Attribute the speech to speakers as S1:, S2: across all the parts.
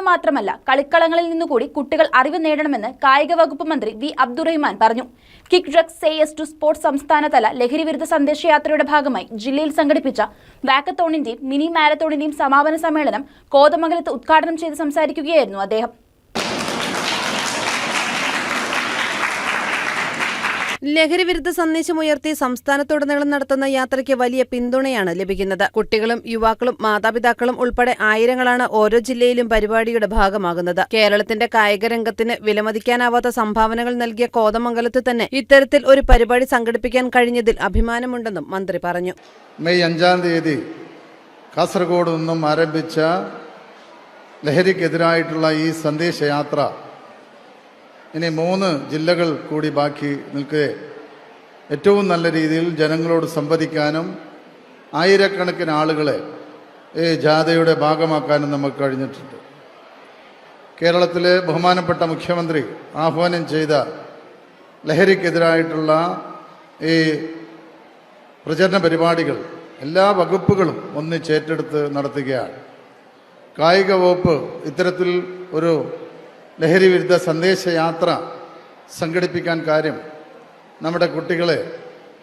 S1: നിന്ന് മാത്രമല്ല കളിക്കളങ്ങളിൽ നിന്നുകൂടി കുട്ടികൾ അറിവ് നേടണമെന്ന് കായിക വകുപ്പ് മന്ത്രി വി അബ്ദുറഹിമാൻ പറഞ്ഞു. Kick drugs says to sports സംസ്ഥാനതല ലഹരി വിരുദ്ധ സന്ദേശയാത്രയുടെ ഭാഗമായി ജില്ലയിൽ സംഘടിപ്പിച്ച വാക്കത്തോണിന്റെയും മിനി മാരത്തോണിന്റെയും സമാപന സമ്മേളനം കോതമംഗലത്ത് ഉദ്ഘാടനം ചെയ്ത് സംസാരിക്കുകയായിരുന്നു അദ്ദേഹം.
S2: ലഹരി വിരുദ്ധ സന്ദേശമുയർത്തി സംസ്ഥാനത്തുടനീളം നടത്തുന്ന യാത്രയ്ക്ക് വലിയ പിന്തുണയാണ് ലഭിക്കുന്നത്. കുട്ടികളും യുവാക്കളും മാതാപിതാക്കളും ഉൾപ്പെടെ ആയിരങ്ങളാണ് ഓരോ ജില്ലയിലും പരിപാടിയുടെ ഭാഗമാകുന്നത്. കേരളത്തിന്റെ കായിക രംഗത്തിന് വിലമതിക്കാനാവാത്ത സംഭാവനകൾ നൽകിയ കോതമംഗലത്ത് തന്നെ ഇത്തരത്തിൽ ഒരു പരിപാടി സംഘടിപ്പിക്കാൻ കഴിഞ്ഞതിൽ അഭിമാനമുണ്ടെന്നും മന്ത്രി പറഞ്ഞു.
S3: മെയ് അഞ്ചാം തീയതി കാസർഗോഡ് നിന്നും ആരംഭിച്ച ലഹരിക്കെതിരായിട്ടുള്ള ഈ സന്ദേശയാത്ര ഇനി മൂന്ന് ജില്ലകൾ കൂടി ബാക്കി നിൽക്കെ. ഏറ്റവും നല്ല രീതിയിൽ ജനങ്ങളോട് സംവദിക്കാനും ആയിരക്കണക്കിന് ആളുകളെ ഈ ജാഥയുടെ ഭാഗമാക്കാനും നമുക്ക് കഴിഞ്ഞിട്ടുണ്ട്. കേരളത്തിലെ ബഹുമാനപ്പെട്ട മുഖ്യമന്ത്രി ആഹ്വാനം ചെയ്ത ലഹരിക്കെതിരായിട്ടുള്ള ഈ പ്രചരണ പരിപാടികൾ എല്ലാ വകുപ്പുകളും ഒന്നിച്ചേറ്റെടുത്ത് നടത്തുകയാണ്. കായിക വകുപ്പ് ഇത്തരത്തിൽ ഒരു ലഹരി വിരുദ്ധ സന്ദേശയാത്ര സംഘടിപ്പിക്കാൻ കാര്യം നമ്മുടെ കുട്ടികളെ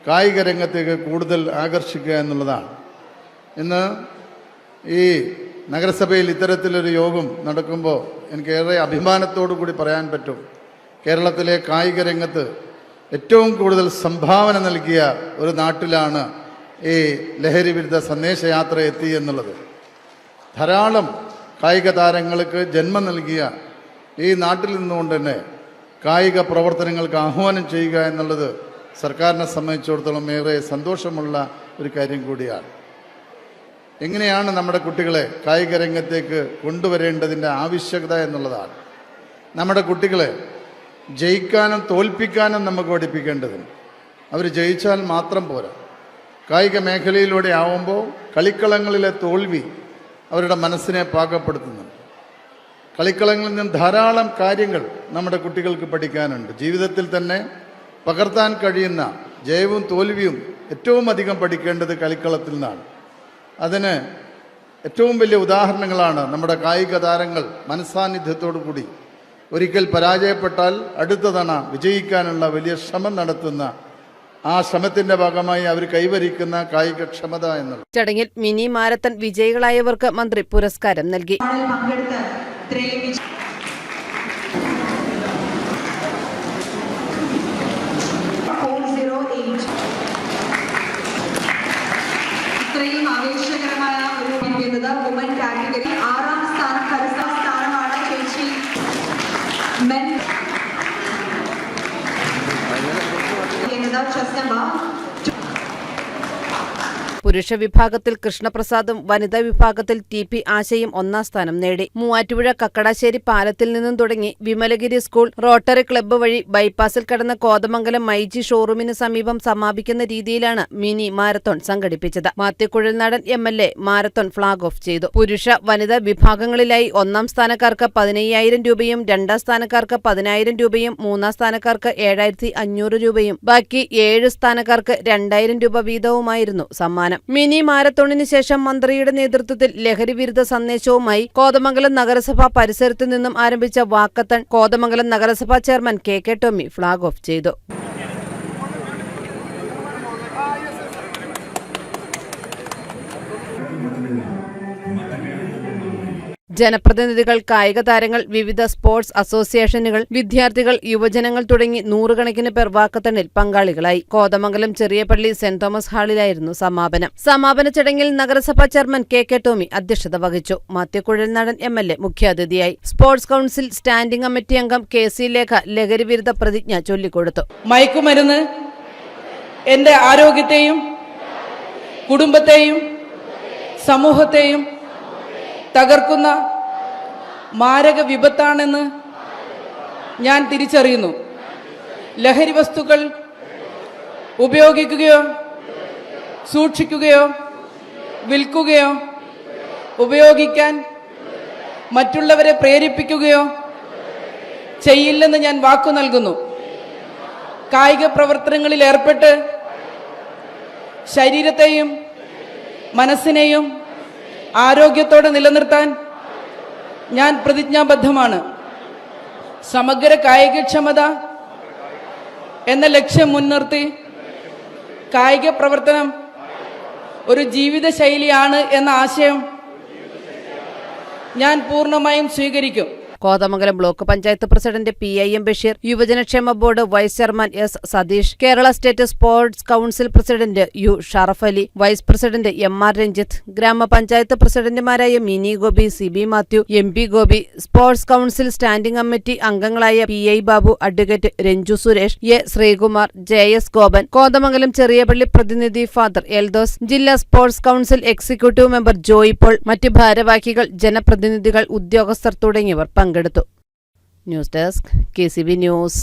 S3: കായിക രംഗത്തേക്ക് കൂടുതൽ ആകർഷിക്കുക എന്നുള്ളതാണ്. ഇന്ന് ഈ നഗരസഭയിൽ ഇത്തരത്തിലൊരു യോഗം നടക്കുമ്പോൾ എനിക്ക് ഏറെ അഭിമാനത്തോടു കൂടി പറയാൻ പറ്റും. കേരളത്തിലെ കായിക രംഗത്ത് ഏറ്റവും കൂടുതൽ സംഭാവന നൽകിയ ഒരു നാട്ടിലാണ് ഈ ലഹരി വിരുദ്ധ സന്ദേശയാത്ര എത്തി എന്നുള്ളത് ധാരാളം കായിക താരങ്ങൾക്ക് ജന്മം നൽകിയ ഈ നാട്ടിൽ നിന്നുകൊണ്ട് തന്നെ കായിക പ്രവർത്തനങ്ങൾക്ക് ആഹ്വാനം ചെയ്യുക എന്നുള്ളത് സർക്കാരിനെ സംബന്ധിച്ചിടത്തോളം ഏറെ സന്തോഷമുള്ള ഒരു കാര്യം കൂടിയാണ്. എങ്ങനെയാണ് നമ്മുടെ കുട്ടികളെ കായിക രംഗത്തേക്ക് കൊണ്ടുവരേണ്ടതിന്റെ ആവശ്യകത എന്നുള്ളതാണ്. നമ്മുടെ കുട്ടികളെ ജയിക്കാനും തോൽപ്പിക്കാനും നമുക്ക് പഠിപ്പിക്കേണ്ടതുണ്ട്. അവർ ജയിച്ചാൽ മാത്രം പോരാ. കായിക മേഖലയിലൂടെ ആവുമ്പോൾ കളിക്കളങ്ങളിലെ തോൽവി അവരുടെ മനസ്സിനെ പാകപ്പെടുത്തുന്നുണ്ട്. കളിക്കളങ്ങളിൽ നിന്ന് ധാരാളം കാര്യങ്ങൾ നമ്മുടെ കുട്ടികൾക്ക് പഠിക്കാനുണ്ട്. ജീവിതത്തിൽ തന്നെ പകർത്താൻ കഴിയുന്ന ജയവും തോൽവിയും ഏറ്റവും അധികം പഠിക്കേണ്ടത് കളിക്കളത്തിൽ നിന്നാണ്. അതിന് ഏറ്റവും വലിയ ഉദാഹരണങ്ങളാണ് നമ്മുടെ കായിക താരങ്ങൾ മനസാന്നിധ്യത്തോടു കൂടി ഒരിക്കൽ പരാജയപ്പെട്ടാൽ അടുത്ത തവണ വിജയിക്കാനുള്ള വലിയ ശ്രമം നടത്തുന്ന ആ ശ്രമത്തിന്റെ ഭാഗമായി അവർ കൈവരിക്കുന്ന കായികക്ഷമത എന്നുള്ളത്.
S2: ചടങ്ങിൽ മിനി മാരത്തൺ വിജയികളായവർക്ക് മന്ത്രി പുരസ്കാരം നൽകി.
S4: പങ്കെടുത്ത് ഇത്രയും ആവേശകരമായ ഒരു വുമൻ കാറ്റഗറി ആറാം സ്ഥാനം കരസ്ഥ സ്ഥാനമാണ് ചേച്ചി. മെൻ എന്നത് ചെസ് നമ്പർ
S2: പുരുഷ വിഭാഗത്തിൽ കൃഷ്ണപ്രസാദും വനിതാ വിഭാഗത്തിൽ ടി പി ആശയും ഒന്നാം സ്ഥാനം നേടി. മൂവാറ്റുപുഴ കക്കടാശ്ശേരി പാലത്തിൽ നിന്നും തുടങ്ങി വിമലഗിരി സ്കൂൾ റോട്ടറി ക്ലബ്ബ് വഴി ബൈപ്പാസിൽ കടന്ന കോതമംഗലം മൈജി ഷോറൂമിന് സമീപം സമാപിക്കുന്ന രീതിയിലാണ് മിനി മാരത്തോൺ സംഘടിപ്പിച്ചത്. Mathew Kuzhalnadan M L A marathon flag off ചെയ്തു. പുരുഷ വനിതാ വിഭാഗങ്ങളിലായി ഒന്നാം സ്ഥാനക്കാർക്ക് പതിനയ്യായിരം രൂപയും രണ്ടാം സ്ഥാനക്കാർക്ക് പതിനായിരം രൂപയും മൂന്നാം സ്ഥാനക്കാർക്ക് ഏഴായിരത്തി അഞ്ഞൂറ് രൂപയും ബാക്കി ഏഴ് സ്ഥാനക്കാർക്ക് രണ്ടായിരം രൂപ വീതവുമായിരുന്നു സമ്മാനം. മിനി മാരത്തോണിന് ശേഷം മന്ത്രിയുടെ നേതൃത്വത്തിൽ ലഹരി വിരുദ്ധ സന്ദേശവുമായി കോതമംഗലം നഗരസഭാ പരിസരത്തു നിന്നും ആരംഭിച്ച വാക്കത്തൺ കോതമംഗലം നഗരസഭാ chairman K K Tomy flag off ചെയ്തു. ജനപ്രതിനിധികൾ കായിക താരങ്ങൾ വിവിധ സ്പോർട്സ് അസോസിയേഷനുകൾ വിദ്യാർത്ഥികൾ യുവജനങ്ങൾ തുടങ്ങി നൂറുകണക്കിന് പേർ വാക്കത്തണിൽ പങ്കാളികളായി. കോതമംഗലം ചെറിയപള്ളി സെന്റ് തോമസ് ഹാളിലായിരുന്നു സമാപനം. സമാപന ചടങ്ങിൽ നഗരസഭാ ചെയർമാൻ കെ കെ ടോമി അധ്യക്ഷത വഹിച്ചു. മാത്യുക്കുഴൽനാടൻ എം എൽ എ മുഖ്യാതിഥിയായി. സ്പോർട്സ് കൌൺസിൽ സ്റ്റാൻഡിംഗ് കമ്മിറ്റി അംഗം കെ സി ലേഖ ലഹരി വിരുദ്ധ പ്രതിജ്ഞ ചൊല്ലിക്കൊടുത്തു.
S5: മയക്കുമരുന്ന് എന്റെ ആരോഗ്യത്തെയും കുടുംബത്തെയും സമൂഹത്തെയും തകർക്കുന്ന മാരക വിപത്താണെന്ന് ഞാൻ തിരിച്ചറിയുന്നു. ലഹരി വസ്തുക്കൾ ഉപയോഗിക്കുകയോ സൂക്ഷിക്കുകയോ വിൽക്കുകയോ ഉപയോഗിക്കാൻ മറ്റുള്ളവരെ പ്രേരിപ്പിക്കുകയോ ചെയ്യില്ലെന്ന് ഞാൻ വാക്കു നൽകുന്നു. കായിക പ്രവർത്തനങ്ങളിൽ ഏർപ്പെട്ട് ശരീരത്തെയും മനസ്സിനെയും ആരോഗ്യത്തോടെ നിലനിർത്താൻ ഞാൻ പ്രതിജ്ഞാബദ്ധമാണ്. സമഗ്ര കായികക്ഷമത എന്ന ലക്ഷ്യം മുൻനിർത്തി കായിക പ്രവർത്തനം ഒരു ജീവിതശൈലിയാണ് എന്ന ആശയം ഞാൻ പൂർണമായും സ്വീകരിക്കും.
S2: Kothamangalam block panchayat president P I M Basheer യുവജനക്ഷേമ board vice chairman S Satheesh Kerala state sports council president U Sharaf Ali vice president M R Ranjith ഗ്രാമപഞ്ചായത്ത് പ്രസിഡന്റുമാരായ Mini Gopi C B Mathew M P Gopi sports council standing committee അംഗങ്ങളായ P I Babu advocate Ranju Suresh A Sreekumar J S Gopan Kothamangalam Cheriyapally പ്രതിനിധി father Eldhose ജില്ലാ sports council executive member Joy Paul മറ്റ് ഭാരവാഹികൾ ജനപ്രതിനിധികൾ ഉദ്യോഗസ്ഥർ തുടങ്ങിയവർ പങ്കെടുത്തു. News desk K news.